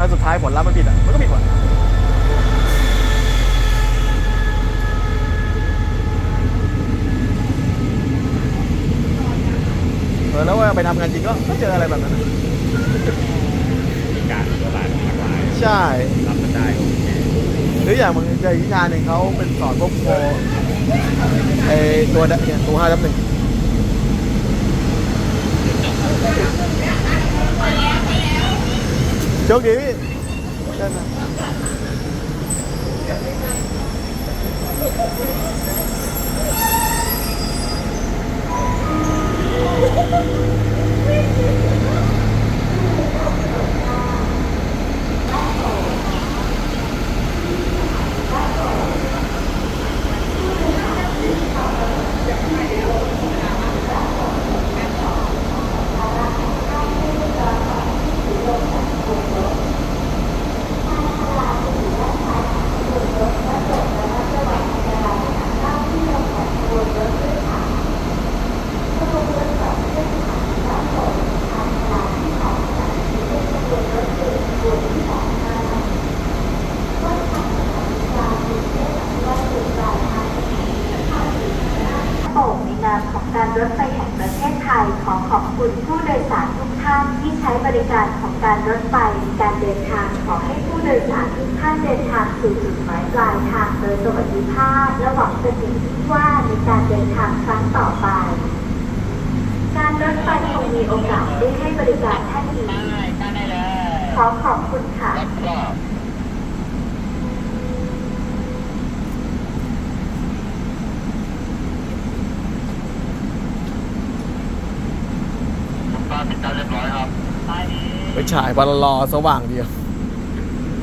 ถ้าสุดท้ายผลลัพธ์มันผิดอะมันก็ผิดหมดเออแล้วเวลาไปทำงานจริงก็ก็เจออะไรแบบนั้นอะมีการระบาดหลากหลายใช่ รับกันได้โอเคหรืออย่างมึงเจออีกวิชาหนึ่งเขาเป็นสอนพวกโปรไอตัวเดเนี่ยตัวห้าทับหนึ่ง โชคดีพี่ได้ไหม โป่งในนามของการรถไฟแห่งประเทศ ไทยขอขอบคุณผู้โดยสารทุกท่านที่ใช้บริการของการรถไฟในการเดินทางขอให้ผู้โดยสารทุกท่านเดินทางสู่จุดหมายปลายทางโดยสวัสดิภาพ และหวังเป็นอย่างยิ่งว่าในการเดินทางครั้งต่อไป การรถไฟคงมีโอกาสได้ให้บริการท่านอีกได้ตั้งได้เลยขอขอบคุณค่ะ รถรอบ บ้านปิดการเรียบร้อยครับไปดีไปฉายบอลลอสว่างเดียว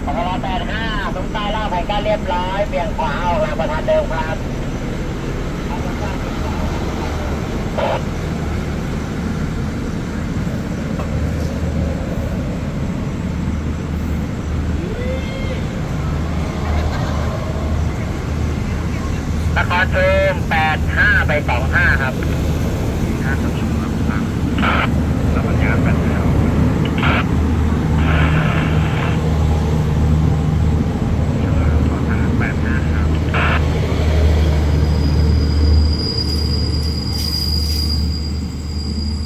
ของเราแปดห้าตรงใต้ล่างแผนการเรียบร้อยเบี่ยงขวาออกทางประธานเดิมครับนครชุมแปดห้าไปสองห้าครับห้าสมุนครับ